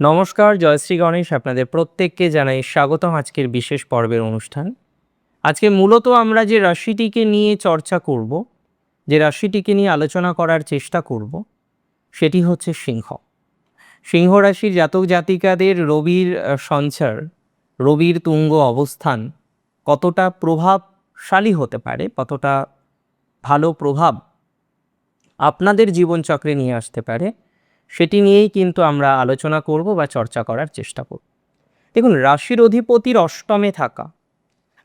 নমস্কার জয়শ্রী গণেশ আপনাদের প্রত্যেককে জানাই স্বাগতম আজকের বিশেষ পর্বের অনুষ্ঠান। আজকে মূলত আমরা যে রাশিটিকে নিয়ে চর্চা করব, যে রাশিটিকে নিয়ে আলোচনা করার চেষ্টা করব, সেটি হচ্ছে সিংহ। সিংহ রাশির জাতক জাতিকাদের রবির সঞ্চার, রবির তুঙ্গ অবস্থান কতটা প্রভাবশালী হতে পারে, কতটা ভালো প্রভাব আপনাদের জীবনচক্রে নিয়ে আসতে পারে সেটি নিয়েই কিন্তু আমরা আলোচনা করব বা চর্চা করার চেষ্টা করব। দেখুন, রাশির অধিপতির অষ্টমে থাকা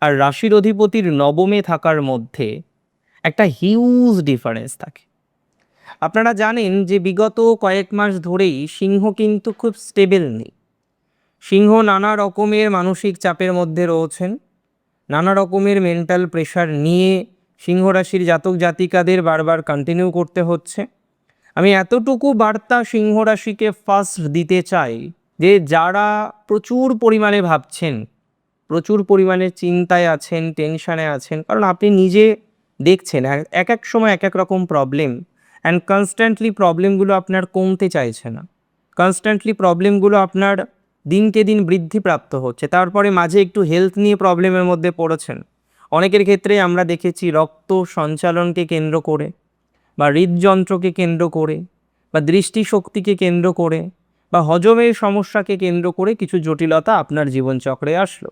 আর রাশির অধিপতির নবমে থাকার মধ্যে একটা হিউজ ডিফারেন্স থাকে। আপনারা জানেন যে বিগত কয়েক মাস ধরেই সিংহ কিন্তু খুব স্টেবল নেই। সিংহ নানা রকমের মানসিক চাপের মধ্যে রয়েছেন, নানা রকমের মেন্টাল প্রেশার নিয়ে সিংহ রাশির জাতক জাতিকাদের বারবার কন্টিনিউ করতে হচ্ছে। আমি এতটুকু বার্তা সিংহ রাশিকে ফার্স্ট দিতে চাই যে যারা প্রচুর পরিমাণে ভাবছেন, প্রচুর পরিমাণে চিন্তায় আছেন টেনশানে আছেন, কারণ আপনি নিজে দেখছেন এক- এক সময় এক এক রকম প্রবলেম অ্যান্ড কনস্ট্যান্টলি প্রবলেমগুলো আপনার কমতে চাইছে না। কনস্ট্যান্টলি প্রবলেমগুলো আপনার দিনকে দিন বৃদ্ধিপ্রাপ্ত হচ্ছে, তারপরে মাঝে একটু হেলথ নিয়ে প্রবলেমের মধ্যে পড়েছেন। অনেকের ক্ষেত্রে আমরা দেখেছি রক্ত সঞ্চালনকে কেন্দ্র করে বা হৃদযন্ত্রকে কেন্দ্র করে, বা দৃষ্টিশক্তিকে কেন্দ্র করে, বা হজমের সমস্যাকে কেন্দ্র করে কিছু জটিলতা আপনার জীবনচক্রে আসলো।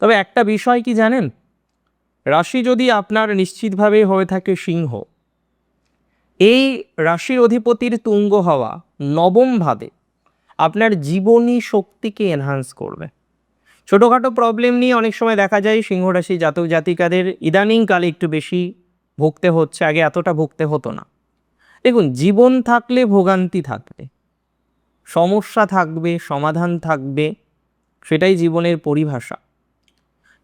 তবে একটা বিষয় কি জানেন? রাশি যদি আপনার নিশ্চিতভাবে হয়ে থাকে সিংহ, এই রাশির অধিপতির তুঙ্গ হওয়া নবমভাবে আপনার জীবনী শক্তিকে এনহান্স করবে। ছোটোখাটো প্রবলেম নিয়ে অনেক সময় দেখা যায় সিংহ রাশি জাতক জাতিকাদের ইদানিংকালে একটু বেশি ভুগতে হচ্ছে, আগে এতটা ভুগতে হতো না। দেখুন, জীবন থাকলে ভোগান্তি থাকবে, সমস্যা থাকবে, সমাধান থাকবে, সেটাই জীবনের পরিভাষা।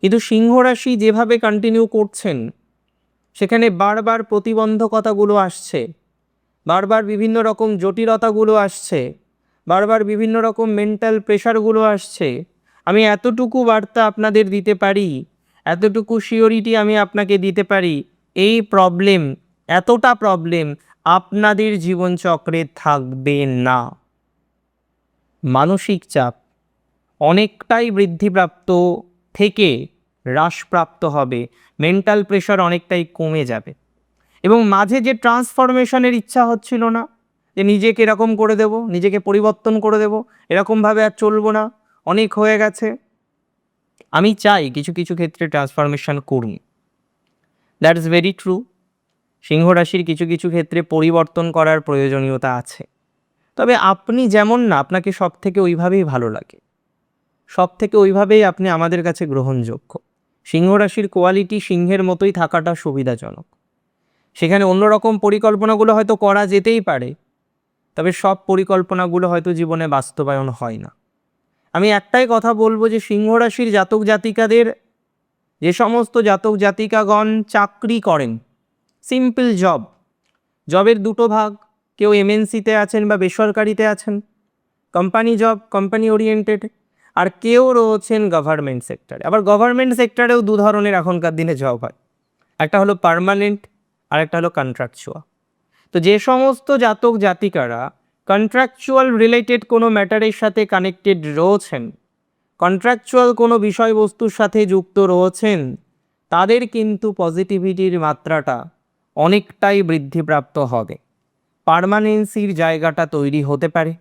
কিন্তু সিংহরাশি যেভাবে কন্টিনিউ করছেন, সেখানে বারবার প্রতিবন্ধকতাগুলো আসছে, বারবার বিভিন্ন রকম জটিলতাগুলো আসছে, বারবার বিভিন্ন রকম মেন্টাল প্রেশারগুলো আসছে, আমি এতটুকু বার্তা আপনাদের দিতে পারি, এতটুকু শিওরিটি আমি আপনাকে দিতে পারি এই প্রবলেম এতটা প্রবলেম আপনাদের জীবনচক্রে থাকবে না। মানসিক চাপ অনেকটাই বৃদ্ধিপ্রাপ্ত থেকে হ্রাসপ্রাপ্ত হবে মেন্টাল প্রেশার অনেকটাই কমে যাবে। এবং মাঝে যে ট্রান্সফরমেশনের ইচ্ছা হচ্ছিল না, যে নিজেকে এরকম করে দেব, নিজেকে পরিবর্তন করে দেব, এরকমভাবে আর চলবো না, অনেক হয়ে গেছে। আমি চাই কিছু কিছু ক্ষেত্রে ট্রান্সফরমেশন করুন। দ্যাট ইজ ভেরি ট্রু সিংহ রাশির কিছু কিছু ক্ষেত্রে পরিবর্তন করার প্রয়োজনীয়তা আছে। তবে আপনি যেমন না, আপনাকে সব থেকে ওইভাবেই ভালো লাগে। সব থেকে ওইভাবেই আপনি আমাদের কাছে গ্রহণযোগ্য। সিংহ রাশির কোয়ালিটি সিংহের মতোই থাকাটা সুবিধাজনক। সেখানে অন্যরকম পরিকল্পনাগুলো হয়তো করা যেতেই পারে, তবে সব পরিকল্পনাগুলো হয়তো জীবনে বাস্তবায়ন হয় না। আমি একটাই কথা বলব যে সিংহ রাশির জাতক জাতিকাদের যে সমস্ত জাতক জাতিকাগণ চাকরি করেন। সিম্পল জব জবের দুটো ভাগ। কেউ এমএনসিতে আছেন বা বেসরকারিতে আছেন। কোম্পানি জব কোম্পানি ওরিয়েন্টেড আর কেউ রয়েছেন গভর্নমেন্ট সেক্টরে আবার গভর্নমেন্ট সেক্টরেও দু ধরনের এখনকার দিনে জব হয়। একটা হলো পার্মানেন্ট আর একটা হলো কন্ট্রাকচুয়াল তো যে সমস্ত জাতক জাতিকারা কন্ট্রাকচুয়াল রিলেটেড কোনো ম্যাটারের সাথে কানেক্টেড রয়েছেন কন্ট্রাকচুয়াল কোনো বিষয়বস্তুর সাথে যুক্ত রয়েছেন, তাদের কিন্তু পজিটিভিটির মাত্রাটা অনেকটাই বৃদ্ধিপ্রাপ্ত হবে। পার্মানেন্সির জায়গাটা তৈরি হতে পারে।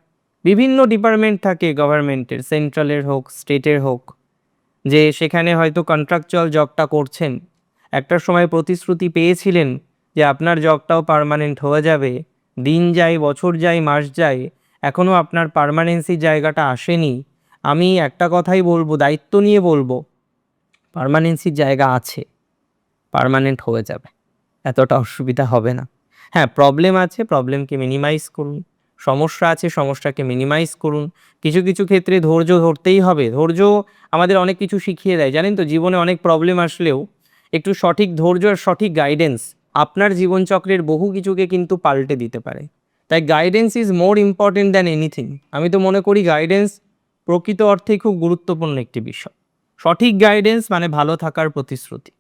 বিভিন্ন ডিপার্টমেন্ট থাকে গভর্নমেন্টের সেন্ট্রালের হোক স্টেটের হোক, যে সেখানে হয়তো কন্ট্রাকচুয়াল জবটা করছেন। একটা সময় প্রতিশ্রুতি পেয়েছিলেন যে আপনার জবটাও পার্মানেন্ট হয়ে যাবে, দিন যায়, বছর যায়, মাস যায় এখনও আপনার পার্মানেন্সির জায়গাটা আসেনি। আমি একটা কথাই বলব, দায়িত্ব নিয়ে বলব পার্মানেন্সির জায়গা আছে পার্মানেন্ট হয়ে যাবে, এতটা অসুবিধা হবে না। হ্যাঁ প্রবলেম আছে প্রবলেমকে মিনিমাইজ করুন, সমস্যা আছে, সমস্যাকে মিনিমাইজ করুন, কিছু কিছু ক্ষেত্রে ধৈর্য ধরতেই হবে, ধৈর্য আমাদের অনেক কিছু শিখিয়ে দেয়, জানেন তো, জীবনে অনেক প্রবলেম আসলেও একটু সঠিক ধৈর্য আর সঠিক গাইডেন্স আপনার জীবনচক্রের বহু কিছুকে কিন্তু পাল্টে দিতে পারে। তাই guidance is more important than anything আমি তো মনে করি গাইডেন্স প্রকৃত অর্থে খুব গুরুত্বপূর্ণ একটি বিষয়। সঠিক গাইডেন্স মানে ভালো থাকার প্রতিশ্রুতি।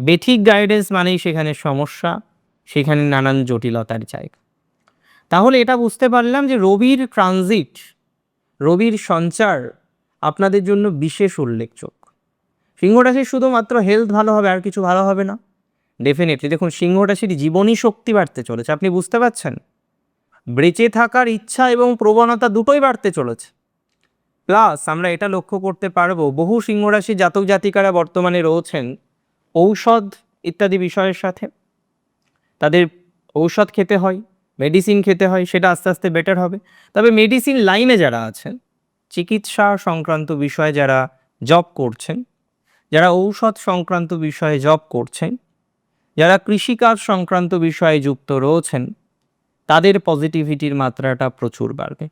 বেঠিক গাইডেন্স মানেই সেখানে সমস্যা, সেখানে নানান জটিলতার জায়গা। তাহলে এটা বুঝতে পারলাম যে রবির ট্রানজিট রবির সঞ্চার আপনাদের জন্য বিশেষ উল্লেখযোগ্য। সিংহ রাশির শুধুমাত্র হেলথ ভালো হবে, আর কিছু ভালো হবে না। ডেফিনেটলি দেখুন, সিংহ রাশির জীবনী শক্তি বাড়তে চলেছে, আপনি বুঝতে পারছেন? বেঁচে থাকার ইচ্ছা এবং প্রবণতা দুটোই বাড়তে চলেছে। প্লাস আমরা এটা লক্ষ্য করতে পারব, বহু সিংহরাশি জাতক জাতিকারা বর্তমানে রয়েছেন। ঔষধ ইত্যাদি বিষয়ের সাথে। তাদের ঔষধ খেতে হয় মেডিসিন খেতে হয়, সেটা আস্তে আস্তে বেটার হবে। তবে মেডিসিন লাইনে যারা আছেন, চিকিৎসা সংক্রান্ত বিষয়ে যারা জব করছেন, যারা ঔষধ সংক্রান্ত বিষয়ে জব করছেন, যারা কৃষিকাজ সংক্রান্ত বিষয়ে যুক্ত রয়েছেন, তাদের পজিটিভিটির মাত্রাটা প্রচুর বাড়বে।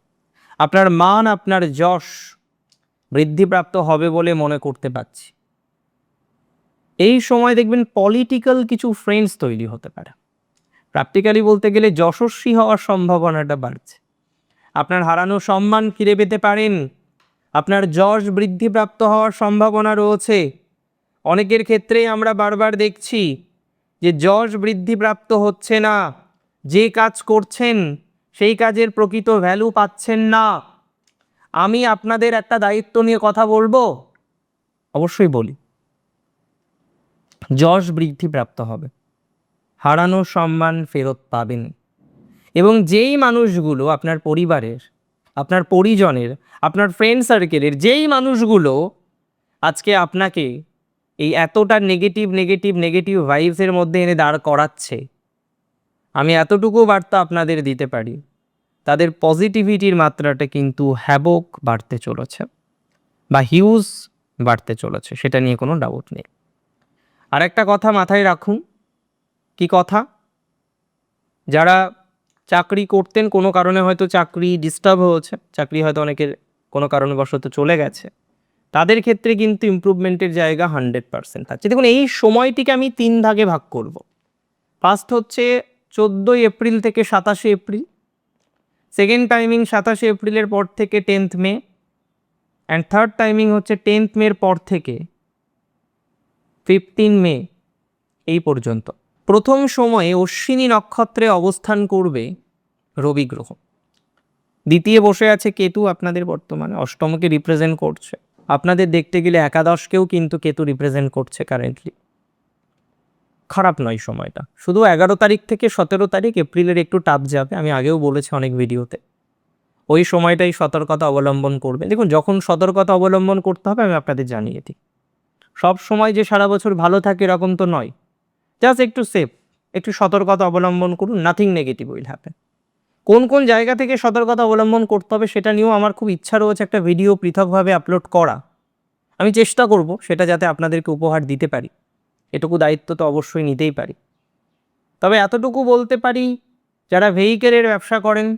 আপনার মান, আপনার যশ বৃদ্ধিপ্রাপ্ত হবে বলে মনে করতে পারছি। এই সময় দেখবেন পলিটিক্যাল কিছু ফ্রেন্ডস তৈরি হতে পারে। প্র্যাকটিক্যালি বলতে গেলে যশস্বী হওয়ার সম্ভাবনাটা বাড়ছে। আপনার হারানো সম্মান ফিরে পেতে পারেন। আপনার যশ বৃদ্ধিপ্রাপ্ত হওয়ার সম্ভাবনা রয়েছে। অনেকের ক্ষেত্রেই আমরা বারবার দেখছি যে যশ বৃদ্ধিপ্রাপ্ত হচ্ছে না, যে কাজ করছেন সেই কাজের প্রকৃত ভ্যালু পাচ্ছেন না। আমি আপনাদের একটা দায়িত্ব নিয়ে কথা বলব? অবশ্যই বলি। যশ বৃদ্ধিপ্রাপ্ত হবে। হারানো সম্মান ফেরত পাবেন। এবং যেই মানুষগুলো আপনার পরিবারের, আপনার পরিজনের, আপনার ফ্রেন্ড সার্কেলের যেই মানুষগুলো আজকে আপনাকে এই এতটা নেগেটিভ নেগেটিভ নেগেটিভ ভাইবসের মধ্যে এনে দাঁড় করাচ্ছে আমি এতটুকু বার্তা আপনাদের দিতে পারি, তাদের পজিটিভিটির মাত্রাটা কিন্তু হ্যাবক বাড়তে চলেছে বা হিউজ বাড়তে চলেছে, সেটা নিয়ে কোনো ডাউট নেই। আর একটা কথা মাথায় রাখুন, কি কথা? যারা চাকরি করতেন, কোনো কারণে হয়তো চাকরি ডিস্টার্ব হয়েছে, চাকরি হয়তো অনেকের কোনো কারণবশত চলে গেছে, তাদের ক্ষেত্রে কিন্তু ইমপ্রুভমেন্টের জায়গা হান্ড্রেড পার্সেন্ট থাকছে দেখুন, এই সময়টিকে আমি তিন ভাগে ভাগ করব। ফার্স্ট হচ্ছে চোদ্দোই এপ্রিল থেকে সাতাশে এপ্রিল। সেকেন্ড টাইমিং সাতাশে এপ্রিলের পর থেকে tenth May. And third timing হচ্ছে টেন্থ মের পর থেকে। ফিফটিন মে এই পর্যন্ত। প্রথম সময়ে অশ্বিনী নক্ষত্রে অবস্থান করবে রবি গ্রহ। দ্বিতীয় বসে আছে কেতু, আপনাদের বর্তমানে অষ্টমকে রিপ্রেজেন্ট করছে। আপনাদের দেখতে গেলে একাদশকেও কিন্তু কেতু রিপ্রেজেন্ট করছে কারেন্টলি খারাপ নয় সময়টা। শুধু এগারো তারিখ থেকে সতেরো তারিখ এপ্রিলের একটু টাপ যাবে, আমি আগেও বলেছি অনেক ভিডিওতে। ওই সময়টাই সতর্কতা অবলম্বন করবে। দেখুন, যখন সতর্কতা অবলম্বন করতে হবে, আমি আপনাদের জানিয়ে দিই। সব সময় যে সারা বছর ভালো থাকে এরকম তো নয়। জাস্ট একটু সেফ একটু সতর্কতা অবলম্বন করুন নাথিং নেগেটিভ উইল হ্যাপেন কোন কোন জায়গা থেকে সতর্কতা অবলম্বন করতে হবে, সেটা নিয়েও আমার খুব ইচ্ছা রয়েছে একটা ভিডিও পৃথকভাবে আপলোড করা। আমি চেষ্টা করব সেটা যাতে আপনাদেরকে উপহার দিতে পারি। এটুকু দায়িত্ব তো অবশ্যই নিতেই পারি। তবে এতটুকু বলতে পারি, যারা ভেহিকেলের ব্যবসা করেন,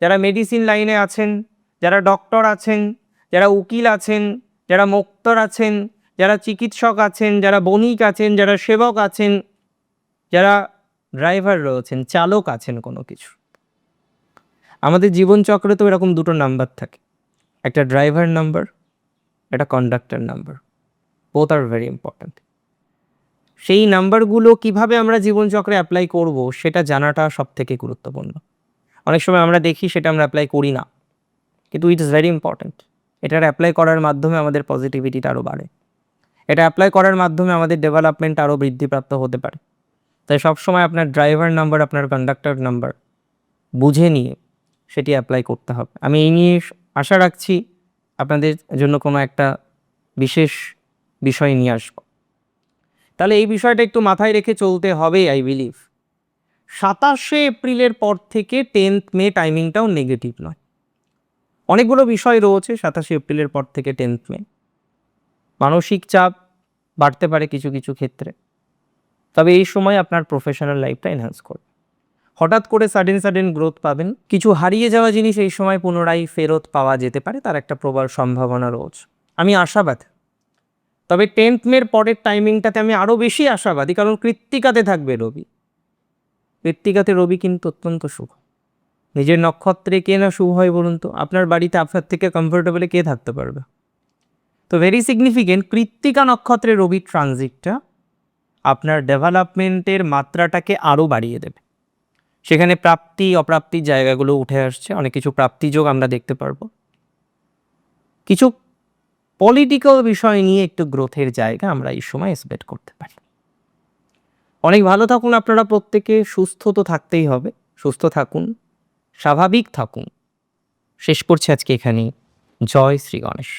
যারা মেডিসিন লাইনে আছেন, যারা ডক্টর আছেন, যারা উকিল আছেন, যারা মোক্তর আছেন, যারা চিকিৎসক আছেন, যারা বণিক আছেন, যারা সেবক আছেন, যারা ড্রাইভার রয়েছেন, চালক আছেন কোনো কিছু। আমাদের জীবনচক্রে তো এরকম দুটো নাম্বার থাকে। একটা ড্রাইভার নাম্বার একটা conductor number both are very important সেই নাম্বারগুলো কীভাবে আমরা জীবনচক্রে অ্যাপ্লাই করব, সেটা জানাটা সব থেকে গুরুত্বপূর্ণ। অনেক সময় আমরা দেখি সেটা আমরা অ্যাপ্লাই করি না, কিন্তু ইট ইজ ভেরি ইম্পর্ট্যান্ট এটার অ্যাপ্লাই করার মাধ্যমে আমাদের পজিটিভিটিটা আরও বাড়ে। এটা অ্যাপ্লাই করার মাধ্যমে আমাদের ডেভেলপমেন্ট আরও বৃদ্ধিপ্রাপ্ত হতে পারে। তাই সবসময় আপনার ড্রাইভার নাম্বার আপনার কন্ডাক্টর নাম্বার বুঝে নিয়ে সেটি অ্যাপ্লাই করতে হবে। আমি এই নিয়ে আশা রাখছি আপনাদের জন্য কোনো একটা বিশেষ বিষয় নিয়ে আসব। তাহলে এই বিষয়টা একটু মাথায় রেখে চলতে হবে আই বিলিভ সাতাশে এপ্রিলের পর থেকে টেন্থ মে টাইমিংটাও নেগেটিভ নয়। অনেকগুলো বিষয় রয়েছে সাতাশে এপ্রিলের পর থেকে টেন্থ মে। মানসিক চাপ বাড়তে পারে কিছু কিছু ক্ষেত্রে। তবে এই সময় আপনার প্রফেশনাল লাইফটা এনহ্যান্স করবে। হঠাৎ করে সাডেন সাডেন গ্রোথ পাবেন। কিছু হারিয়ে যাওয়া জিনিস এই সময় পুনরায় ফেরত পাওয়া যেতে পারে, তার একটা প্রবল সম্ভাবনা রয়েছে। আমি আশাবাদ। তবে টেন্থ মের পরের টাইমিংটাতে আমি আরও বেশি আশাবাদী, কারণ কৃত্তিকাতে থাকবে রবি। কৃত্তিকাতে রবি কিন্তু অত্যন্ত শুভ। নিজের নক্ষত্রে কে না শুভ হয় বলুন তো? আপনার বাড়িতে আপনার থেকে কমফোর্টেবলে কে থাকতে পারবে? তো ভেরি সিগনিফিকেন্ট কৃত্তিকা নক্ষত্রে রবির ট্রানজিটটা আপনার ডেভেলপমেন্টের মাত্রাটাকে আরও বাড়িয়ে দেবে। সেখানে প্রাপ্তি, অপ্রাপ্তির জায়গাগুলো উঠে আসছে, অনেক কিছু প্রাপ্তিযোগ আমরা দেখতে পারব। কিছু পলিটিক্যাল বিষয় নিয়ে একটু গ্রোথের জায়গা আমরা এই সময় এক্সপেক্ট করতে পারি। অনেক ভালো থাকুন আপনারা প্রত্যেকে, সুস্থ তো থাকতেই হবে, সুস্থ থাকুন, স্বাভাবিক থাকুন। শেষ করছি আজকে এখানেই। জয় শ্রী গণেশ।